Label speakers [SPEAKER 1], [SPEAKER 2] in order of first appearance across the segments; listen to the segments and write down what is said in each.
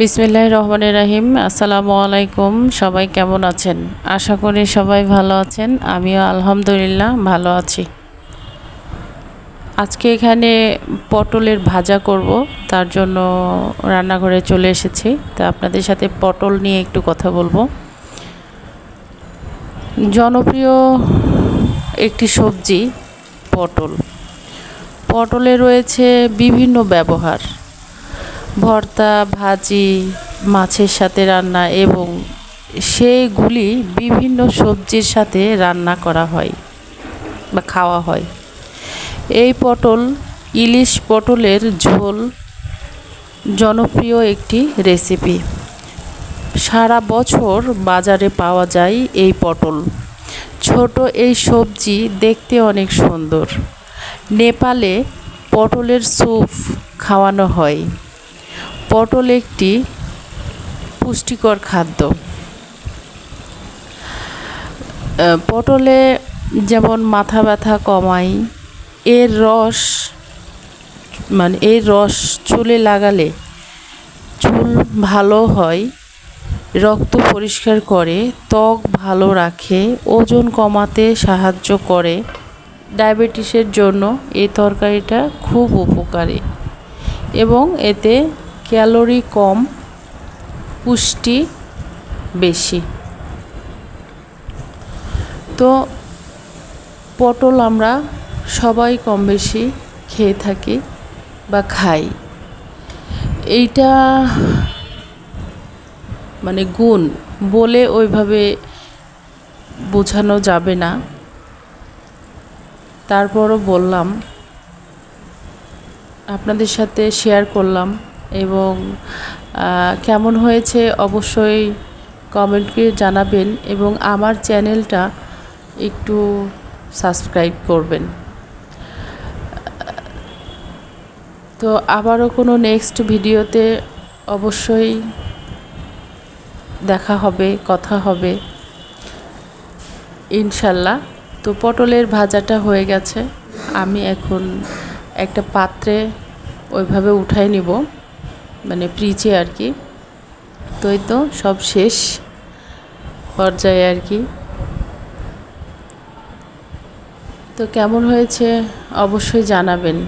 [SPEAKER 1] বিসমিল্লাহ রহমানের রাহিম। আসসালামু আলাইকুম। সবাই কেমন আছেন? আশা করি সবাই ভালো আছেন। আমিও আলহামদুলিল্লাহ ভালো আছি। আজকে এখানে পটলের ভাজা করব। তার জন্য রান্নাঘরে চলে এসেছি। তা আপনাদের সাথে পটল নিয়ে একটু কথা বলব। জনপ্রিয় একটি সবজি, পটল। পটলে রয়েছে বিভিন্ন ব্যবহার। ভর্তা, ভাজি, মাছের সাথে রান্না এবং সেইগুলি বিভিন্ন সবজির সাথে রান্না করা হয় বা খাওয়া হয়। এই পটল, ইলিশ পটলের ঝোল জনপ্রিয় একটি রেসিপি সারা বছর বাজারে পাওয়া যায় এই পটল। ছোট এই সবজি দেখতে অনেক সুন্দর। নেপালে পটলের স্যুপ খাওয়ানো হয়। পটল একটি পুষ্টিকর খাদ্য। পটলে যেমন মাথা ব্যথা কমায়, এর রস মানে এর রস চুলে লাগালে চুল ভালো হয়, রক্ত পরিষ্কার করে, ত্বক ভালো রাখে, ওজন কমাতে সাহায্য করে। ডায়াবেটিসের জন্য এই তরকারিটা খুব উপকারী এবং এতে ক্যালোরি কম, পুষ্টি বেশি। তো পটল আমরা সবাই কম বেশি খেয়ে থাকি বা খাই। এইটা মানে গুণ বলে ওইভাবে বোঝানো যাবে না। তারপরও বললাম, আপনাদের সাথে শেয়ার করলাম। এবং কেমন হয়েছে অবশ্যই কমেন্ট করে জানাবেন এবং আমার চ্যানেলটা একটু সাবস্ক্রাইব করবেন। তো আবারও কোনো নেক্সট ভিডিওতে অবশ্যই দেখা হবে, কথা হবে। ইনশাল্লাহ। তো পটলের ভাজাটা হয়ে গেছে। আমি এখন একটা পাত্রে ওইভাবে উঠাই নিব। মানে প্রিচে আর কি। তো এই তো সব শেষ পর্যায়ে আর কি। তো কেমন হয়েছে অবশ্যই জানাবেন।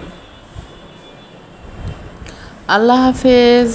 [SPEAKER 1] আল্লাহ হাফেজ।